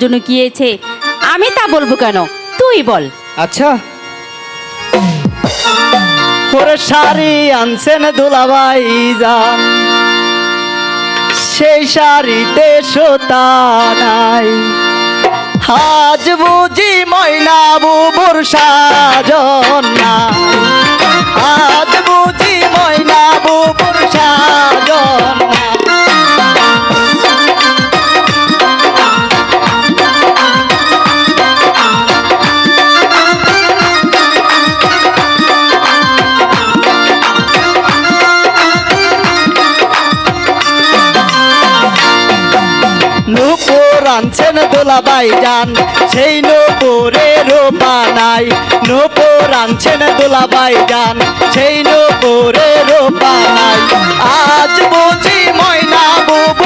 জন্য গিয়েছে। আমি তা বলব কেন? তুই বল। আচ্ছা। ওরে শাড়ি আনছেন দুলাভাই যান সেই শাড়িতে সোতা নাই। আজ বুঝি ময়না বুবুর সাজন নাই। আজ বুঝি ময়না বুবুর সাজন আনছেন দোলাবাই যান সেই নুপুরে রূপা নাই নুপুর আনছেন দোলাবাই যান সেই নুপুরে রূপা নাই আজ বুঝি ময়না বুবুর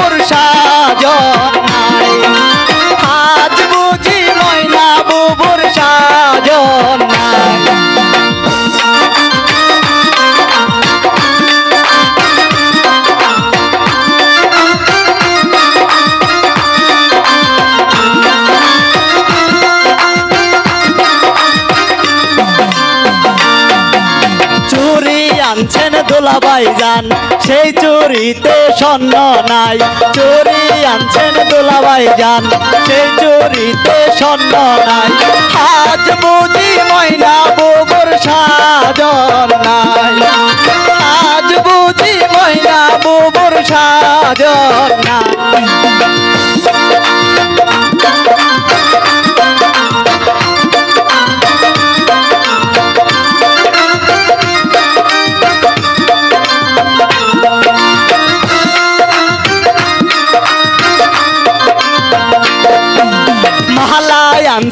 আনছেন দোলাবাই যান সেই চুরিতে স্বর্ণ নাই। চুরি আনছেন দোলাবাই যান সেই চুরিতে স্বর্ণ নাই। আজ বুঝি ময়না বুবুর সাজন নাই। আজ বুঝি ময়না বুবুর সাজন নাই।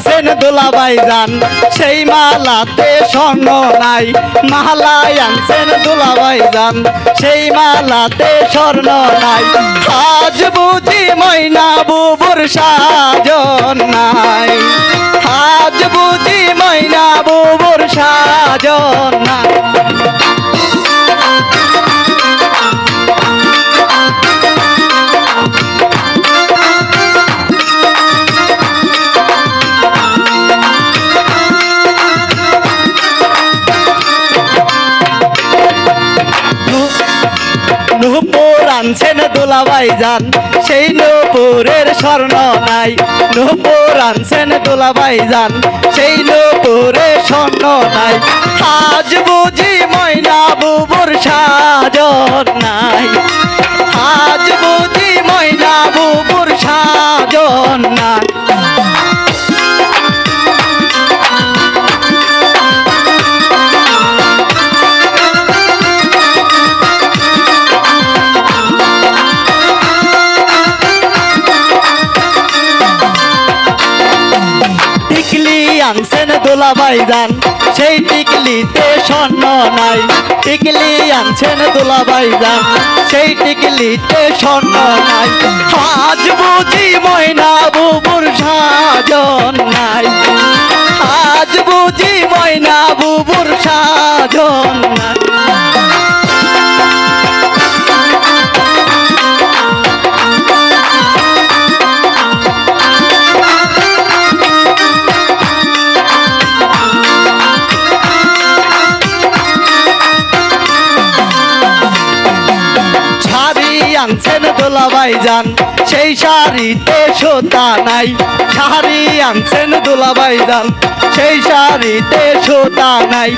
আনছেন দোলাবাই যান সেই মালাতে স্বর্ণ নাই, মালায় আনছেন দোলাবাই যান সেই মালাতে স্বর্ণ নাই। আজ বুঝি ময়না বুবুর সাজন নাই। আজ বুঝি ময়না বুবুর সাজন নাই। আনছেন দোলাবাই যান সেই নোপুরের স্বর্ণ নাই। নোপুর আনছেন দোলাবাই যান সেই নোপুরে স্বর্ণ নাই। আজ বুঝি ময়না বুবুর সাজন নাই। আজ বুঝি আনছেন দোলাবাই যান সেই টিকলিতে স্বর্ণ নাই। টিকলি আনছেন দোলাবাই যান সেই টিকলিতে স্বর্ণ নাই। আজ বুঝি ময়না বুবুর সাজন নাই। আজ বুঝি ময়না বুবুর সাজন নাই। আনছেন দোলাবাই যান সেই শাড়িতে সোতা নাই, শাড়ি আনছেন দোলাবাই যান সেই শাড়িতে সোতা নাই,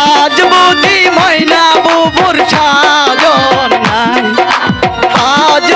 আজ বুঝি ময়না বুবুর সাজন নাই। আজ